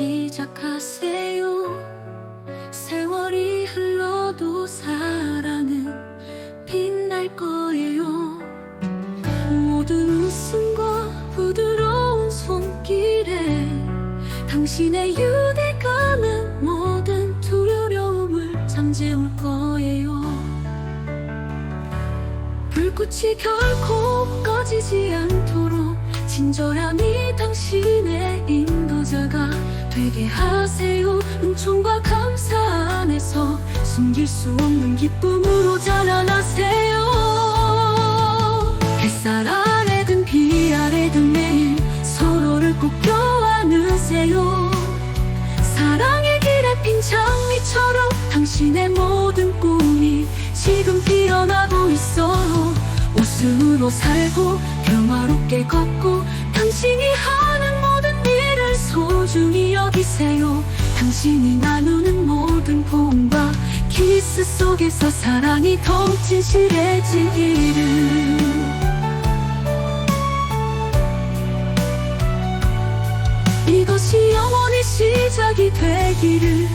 시작하세요. 세월이 흘러도 사랑은 빛날 거예요. 모든 웃음과 부드러운 손길에 당신의 유대감은 모든 두려움을 잠재울 거예요. 불꽃이 결코 꺼지지 않도록 친절함이 당신의 인도자가 되게 하세요. 은총과 감사 안에서 숨길 수 없는 기쁨으로 자라나세요. 햇살 아래든 비 아래든 매일 서로를 꼭 껴안으세요. 사랑의 길에 핀 장미처럼 당신의 모든 꿈이 지금 피어나고 있어요. 웃음으로 살고 평화롭게 걷고 당신이 일을 여기세요. 당신이 나누는 모든 고음과 키스 속에서 사랑이 더욱 진실해지기를. 이것이 영원히 시작이 되기를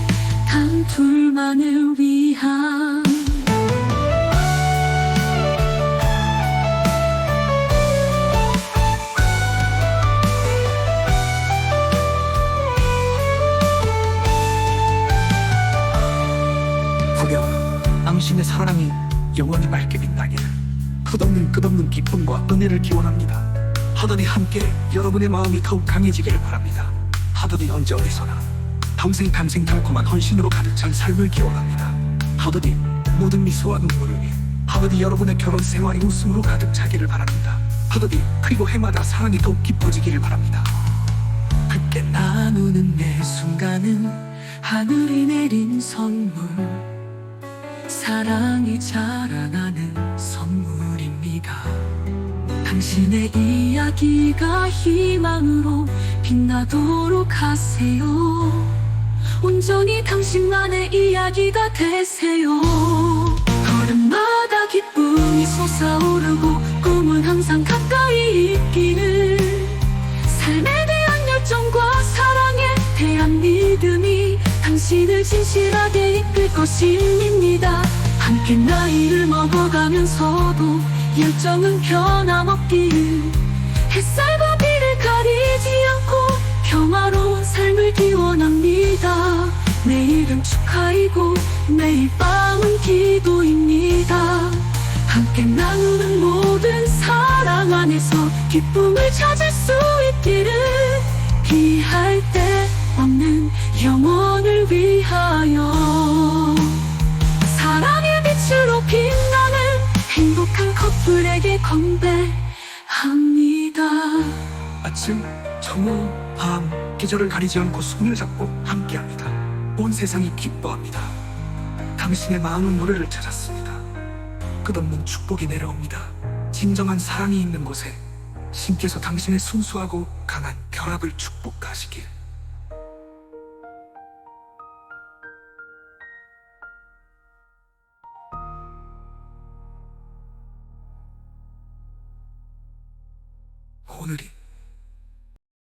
단 둘만을 위한 사랑이 영원히 밝게 빛나기를 끝없는 끝없는 기쁨과 은혜를 기원합니다. 하더니 함께 여러분의 마음이 더욱 강해지기를 바랍니다. 하더니 언제 어디서나 평생 평생 달콤한 헌신으로 가득 찬 삶을 기원합니다. 하더니 모든 미소와 눈물을 위해 하더니 여러분의 결혼 생활이 웃음으로 가득 차기를 바랍니다. 하더니 그리고 해마다 사랑이 더욱 깊어지기를 바랍니다. 함께 나누는 매 순간은 하늘이 내린 선물 사랑이 자라나는 선물입니다. 당신의 이야기가 희망으로 빛나도록 하세요. 온전히 당신만의 이야기가 되세요. 걸음마다 기쁨이 솟아오르고 꿈은 항상 가까이 있기를. 삶에 대한 열정과 사랑에 대한 믿음이 당신을 진실하게 이끌 것입니다. 함께 나이를 먹어가면서도 열정은 변함없기를 햇살과 비를 가리지 않고 평화로운 삶을 기원합니다. 내일은 축하이고 매일 밤은 기도입니다. 함께 나누는 모든 사랑 안에서 기쁨을 찾을 수 있기를 피할 데 없는 영원을 위하여 말씀, 정오, 밤, 계절을 가리지 않고 손을 잡고 함께합니다. 온 세상이 기뻐합니다. 당신의 마음은 노래를 찾았습니다. 끝없는 축복이 내려옵니다. 진정한 사랑이 있는 곳에 신께서 당신의 순수하고 강한 결합을 축복하시길. 오늘이